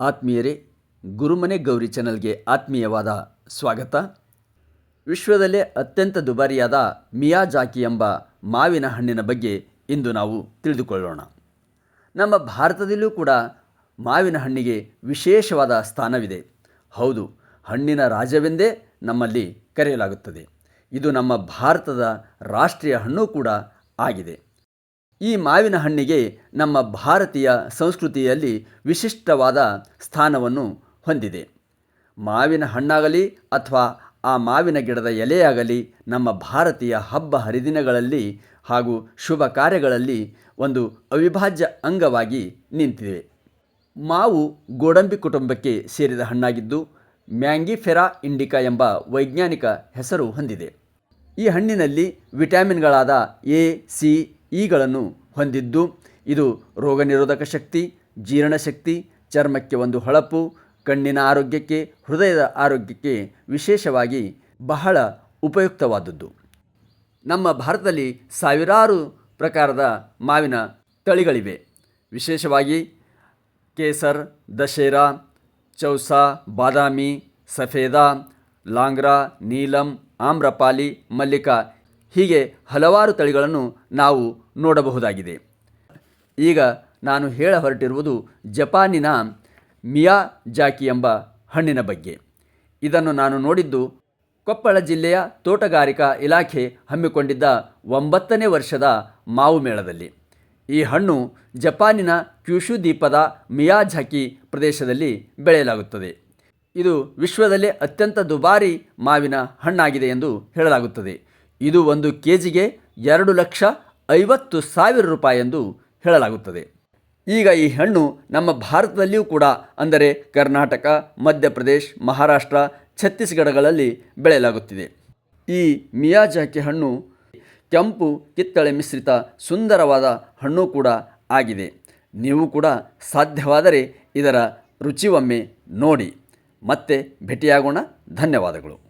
ಆತ್ಮೀಯರೇ, ಗುರುಮನೆ ಗೌರಿ ಚಾನಲ್ಗೆ ಆತ್ಮೀಯವಾದ ಸ್ವಾಗತ. ವಿಶ್ವದಲ್ಲೇ ಅತ್ಯಂತ ದುಬಾರಿಯಾದ ಮಿಯಾಜಾಕಿ ಎಂಬ ಮಾವಿನ ಹಣ್ಣಿನ ಬಗ್ಗೆ ಇಂದು ನಾವು ತಿಳಿದುಕೊಳ್ಳೋಣ. ನಮ್ಮ ಭಾರತದಲ್ಲೂ ಕೂಡ ಮಾವಿನ ಹಣ್ಣಿಗೆ ವಿಶೇಷವಾದ ಸ್ಥಾನವಿದೆ. ಹೌದು, ಹಣ್ಣಿನ ರಾಜವೆಂದೇ ನಮ್ಮಲ್ಲಿ ಕರೆಯಲಾಗುತ್ತದೆ. ಇದು ನಮ್ಮ ಭಾರತದ ರಾಷ್ಟ್ರೀಯ ಹಣ್ಣು ಕೂಡ ಆಗಿದೆ. ಈ ಮಾವಿನ ಹಣ್ಣಿಗೆ ನಮ್ಮ ಭಾರತೀಯ ಸಂಸ್ಕೃತಿಯಲ್ಲಿ ವಿಶಿಷ್ಟವಾದ ಸ್ಥಾನವನ್ನು ಹೊಂದಿದೆ. ಮಾವಿನ ಹಣ್ಣಾಗಲಿ ಅಥವಾ ಆ ಮಾವಿನ ಗಿಡದ ಎಲೆಯಾಗಲಿ ನಮ್ಮ ಭಾರತೀಯ ಹಬ್ಬ ಹರಿದಿನಗಳಲ್ಲಿ ಹಾಗೂ ಶುಭ ಕಾರ್ಯಗಳಲ್ಲಿ ಒಂದು ಅವಿಭಾಜ್ಯ ಅಂಗವಾಗಿ ನಿಂತಿದೆ. ಮಾವು ಗೋಡಂಬಿ ಕುಟುಂಬಕ್ಕೆ ಸೇರಿದ ಹಣ್ಣಾಗಿದ್ದು ಮ್ಯಾಂಗಿಫೆರಾ ಇಂಡಿಕಾ ಎಂಬ ವೈಜ್ಞಾನಿಕ ಹೆಸರು ಹೊಂದಿದೆ. ಈ ಹಣ್ಣಿನಲ್ಲಿ ವಿಟಮಿನ್ಗಳಾದ ಎ, ಸಿ ಇಗಳನ್ನು ಹೊಂದಿದ್ದು ಇದು ರೋಗನಿರೋಧಕ ಶಕ್ತಿ ಜೀರ್ಣಶಕ್ತಿ ಚರ್ಮಕ್ಕೆ ಒಂದು ಹೊಳಪು, ಕಣ್ಣಿನ ಆರೋಗ್ಯಕ್ಕೆ, ಹೃದಯದ ಆರೋಗ್ಯಕ್ಕೆ ವಿಶೇಷವಾಗಿ ಬಹಳ ಉಪಯುಕ್ತವಾದದ್ದು. ನಮ್ಮ ಭಾರತದಲ್ಲಿ ಸಾವಿರಾರು ಪ್ರಕಾರದ ಮಾವಿನ ತಳಿಗಳಿವೆ. ವಿಶೇಷವಾಗಿ ಕೇಸರ್, ದಶೇರಾ, ಚೌಸಾ, ಬಾದಾಮಿ, ಸಫೇದ, ಲಾಂಗ್ರಾ, ನೀಲಂ, ಆಮ್ರಪಾಲಿ, ಮಲ್ಲಿಕಾ ಹೀಗೆ ಹಲವಾರು ತಳಿಗಳನ್ನು ನಾವು ನೋಡಬಹುದಾಗಿದೆ. ಈಗ ನಾನು ಹೇಳ ಹೊರಟಿರುವುದು ಜಪಾನಿನ ಮಿಯಾ ಜಾಕಿ ಎಂಬ ಹಣ್ಣಿನ ಬಗ್ಗೆ. ಇದನ್ನು ನಾನು ನೋಡಿದ್ದು ಕೊಪ್ಪಳ ಜಿಲ್ಲೆಯ ತೋಟಗಾರಿಕಾ ಇಲಾಖೆ ಹಮ್ಮಿಕೊಂಡಿದ್ದ ಒಂಬತ್ತನೇ ವರ್ಷದ ಮಾವು ಮೇಳದಲ್ಲಿ. ಈ ಹಣ್ಣು ಜಪಾನಿನ ಕ್ಯೂಶು ದ್ವೀಪದ ಮಿಯಾಝಾಕಿ ಪ್ರದೇಶದಲ್ಲಿ ಬೆಳೆಯಲಾಗುತ್ತದೆ. ಇದು ವಿಶ್ವದಲ್ಲೇ ಅತ್ಯಂತ ದುಬಾರಿ ಮಾವಿನ ಹಣ್ಣಾಗಿದೆ ಎಂದು ಹೇಳಲಾಗುತ್ತದೆ. ಇದು ಒಂದು ಕೆ ಜಿಗೆ ಎರಡು ಲಕ್ಷ ಐವತ್ತು ಸಾವಿರ ರೂಪಾಯಿ ಎಂದು ಹೇಳಲಾಗುತ್ತದೆ. ಈಗ ಈ ಹಣ್ಣು ನಮ್ಮ ಭಾರತದಲ್ಲಿಯೂ ಕೂಡ ಅಂದರೆ ಕರ್ನಾಟಕ, ಮಧ್ಯಪ್ರದೇಶ್, ಮಹಾರಾಷ್ಟ್ರ, ಛತ್ತೀಸ್ಗಢಗಳಲ್ಲಿ ಬೆಳೆಯಲಾಗುತ್ತಿದೆ. ಈ ಮಿಯಾಜಾಕಿ ಹಣ್ಣು ಕೆಂಪು, ಕಿತ್ತಳೆ ಮಿಶ್ರಿತ, ಸುಂದರವಾದ ಹಣ್ಣು ಕೂಡ ಆಗಿದೆ. ನೀವು ಕೂಡ ಸಾಧ್ಯವಾದರೆ ಇದರ ರುಚಿ ಒಮ್ಮೆ ನೋಡಿ. ಮತ್ತೆ ಭೇಟಿಯಾಗೋಣ. ಧನ್ಯವಾದಗಳು.